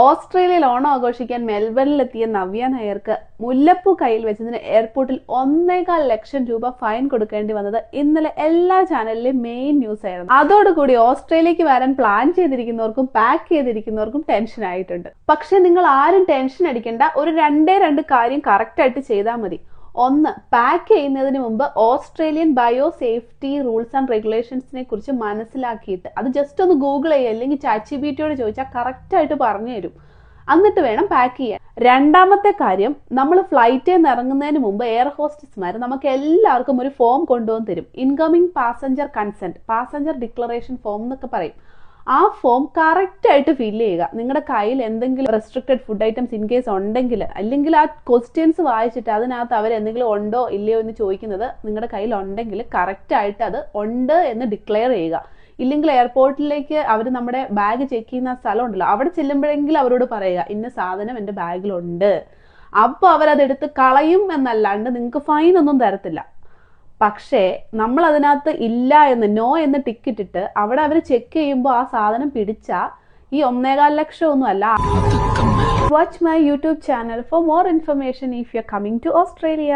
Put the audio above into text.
ഓസ്ട്രേലിയയിൽ ഓണം ആഘോഷിക്കാൻ മെൽബണിലെത്തിയ നവ്യ നായർക്ക് മുല്ലപ്പൂ കയ്യിൽ വെച്ചതിന് എയർപോർട്ടിൽ ഒന്നേകാൽ ലക്ഷം രൂപ ഫൈൻ കൊടുക്കേണ്ടി വന്നത് ഇന്നലെ എല്ലാ ചാനലിലെയും മെയിൻ ന്യൂസ് ആയിരുന്നു. അതോടുകൂടി ഓസ്ട്രേലിയക്ക് വരാൻ പ്ലാൻ ചെയ്തിരിക്കുന്നവർക്കും പാക്ക് ചെയ്തിരിക്കുന്നവർക്കും ടെൻഷൻ ആയിട്ടുണ്ട്. പക്ഷെ നിങ്ങൾ ആരും ടെൻഷൻ അടിക്കേണ്ട. ഒരു രണ്ടേ രണ്ട് കാര്യം കറക്റ്റ് ആയിട്ട് ചെയ്താൽ മതി. ഒന്ന് പാക്ക് ചെയ്യുന്നതിന് മുമ്പ് Australian bio safety rules and റെഗുലേഷൻസിനെ കുറിച്ച് മനസ്സിലാക്കിയിട്ട് അത് ജസ്റ്റ് ഒന്ന് ഗൂഗിൾ ചെയ്യുക അല്ലെങ്കിൽ ചാച്ചി ബിറ്റിയോട് ചോദിച്ചാൽ കറക്റ്റ് ആയിട്ട് പറഞ്ഞു തരും. എന്നിട്ട് വേണം പാക്ക് ചെയ്യാൻ. രണ്ടാമത്തെ കാര്യം നമ്മൾ ഫ്ലൈറ്റിൽ നിന്ന് ഇറങ്ങുന്നതിന് മുമ്പ് എയർ ഹോസ്റ്റസ്മാർ നമുക്ക് എല്ലാവർക്കും ഒരു ഫോം കൊണ്ടുവന്ന് തരും. Incoming passenger consent passenger declaration form എന്നൊക്കെ പറയും. ആ ഫോം കറക്റ്റ് ആയിട്ട് ഫിൽ ചെയ്യുക. നിങ്ങളുടെ കയ്യിൽ എന്തെങ്കിലും restricted food items in case ഉണ്ടെങ്കിൽ അല്ലെങ്കിൽ ആ ക്വസ്റ്റ്യൻസ് വായിച്ചിട്ട് അതിനകത്ത് അവർ എന്തെങ്കിലും ഉണ്ടോ ഇല്ലയോ എന്ന് ചോദിക്കുന്നത് നിങ്ങളുടെ കയ്യിൽ ഉണ്ടെങ്കിൽ കറക്റ്റ് ആയിട്ട് അത് ഉണ്ട് എന്ന് ഡിക്ലെയർ ചെയ്യുക. ഇല്ലെങ്കിൽ എയർപോർട്ടിലേക്ക് അവർ നമ്മുടെ ബാഗ് ചെക്ക് ചെയ്യുന്ന സ്ഥലം ഉണ്ടല്ലോ അവിടെ ചെല്ലുമ്പോഴെങ്കിലും അവരോട് പറയുക ഇന്ന സാധനം എന്റെ ബാഗിലുണ്ട് അപ്പോൾ അവരതെടുത്ത് കളയും എന്നല്ലാണ്ട് നിങ്ങൾക്ക് ഫൈൻ ഒന്നും തരത്തില്ല. പക്ഷേ നമ്മൾ അതിനകത്ത് ഇല്ല എന്ന് നോ എന്ന് ടിക്കിട്ടിട്ട് അവിടെ അവർ ചെക്ക് ചെയ്യുമ്പോൾ ആ സാധനം പിടിച്ചാൽ ഈ ഒന്നേകാൽ ലക്ഷം ഒന്നും അല്ല watch my YouTube channel for more information if you are coming to Australia